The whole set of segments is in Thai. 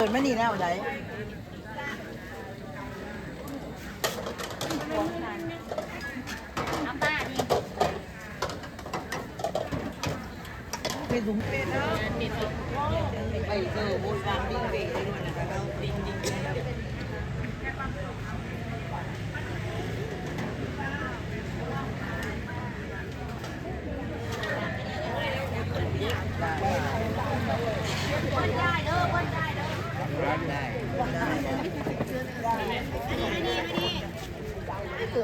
เปิดไม่ดีแล้วไหนเป็นถุงเป็ดเนาะไปเจอโบราณวิ่งเบรกด้วยนะคะเราดิ้งดิงแล้ว เ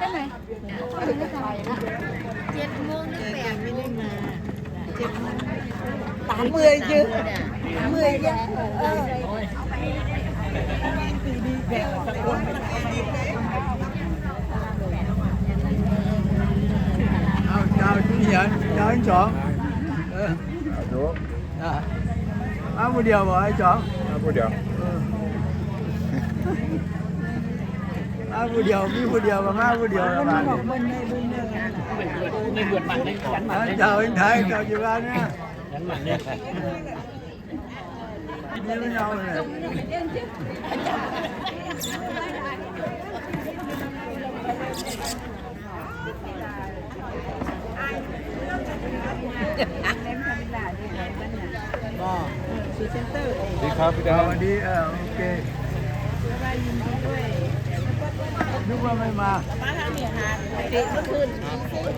cái này. Chết muôn đến bè. Muôn tám mươi chứ. Tám mươi à? chứ. Chào chị nhận chào anh chọn. À, à một điều mà anh chọn? À một điều? Ừ. าผู้เดียวมีผู้เดียวมามาผู้เดียวละบาทนี่ในบวชมันในขันมันเจ้าเองไทยเจ้าจีบานเนี่ยขันมันเนี่ยนี่ไม่เอาเลยก็ซูเซนเตอร์ดีครับพี่สดาววัสดีเออโอเค นึกว่าไม่มาป้าทางเนี่ยฮะติเมื่อคืน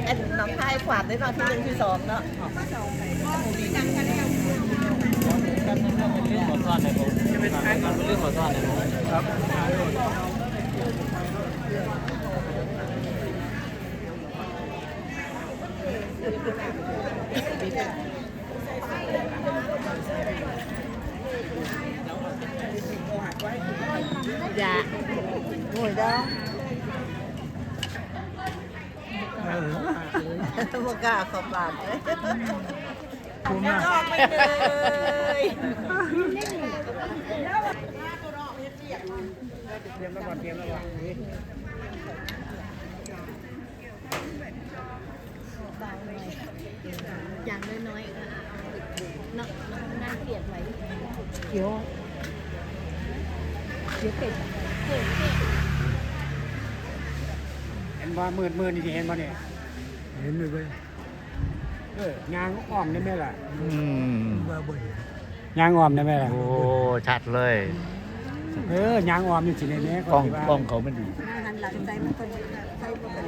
อันน้องชายขวาดได้ตอนที่หนึ่งที่สองเนาะครับ ngồi đó เออ một cả khẩu bạc đấy คุ้มนะไม่เลยอย่างน้อยๆก็เนาะเนาะน่าเกลียดไว้เดี๋ยวเป็ดเกิดเป็ด ว่ามืดมืดนี่สิเห็นบ่เนี่ยเห็นเลยเว้ยเออยางอ้อมได้ไหมล่ะอืมว่าบ่ยางอ้อมได้ไหมล่ะโอ้ชัดเลย เออยางอ้อมนี่สิในนี้กล้องสิว่ากล้องเขาไม่ดีหันหลังใจมันคนใจบ่เป็น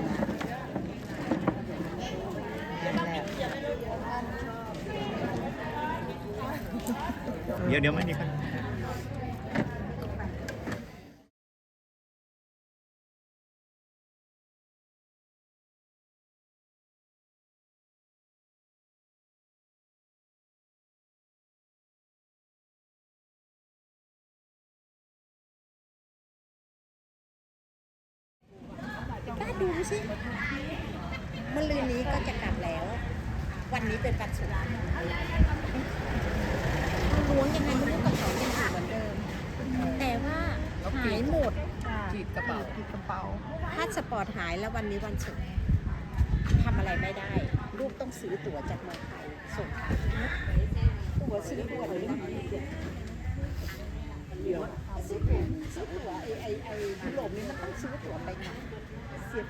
เดี๋ยวเดี๋ยวไม่นี่ครับ ดูสิเมื่อลืนนี้ก็จะกลับแล้ว วันนี้เป็นวันสุดท้ายล้วงยังไงไม่รู้กระเป๋ายังอยู่เหมือนเดิม แต่ว่าหายหมดจีดกระเป๋าจีดกระเป๋าพาสปอร์ตหายแล้ววันนี้วันศุกร์ทำอะไรไม่ได้ ลูกต้องซื้อตั๋วจากเมืองไทยส่งค่ะตั๋วซื้อตั๋วเลยเดี๋ยวซื้อตั๋วซื้อตั๋วไอ้ไอ้ไอ้ยุโรปนี่มันต้องซื้อตั๋วไปกลับเสียพื้นที่ แล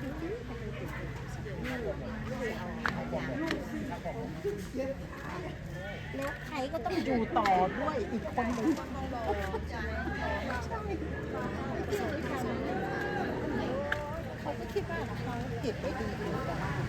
้วใครก็ต้องอยู่ต่อด้วยอีกคนหนึ่งเขาก็คิดว่าเขาเก็บไว้ดีๆ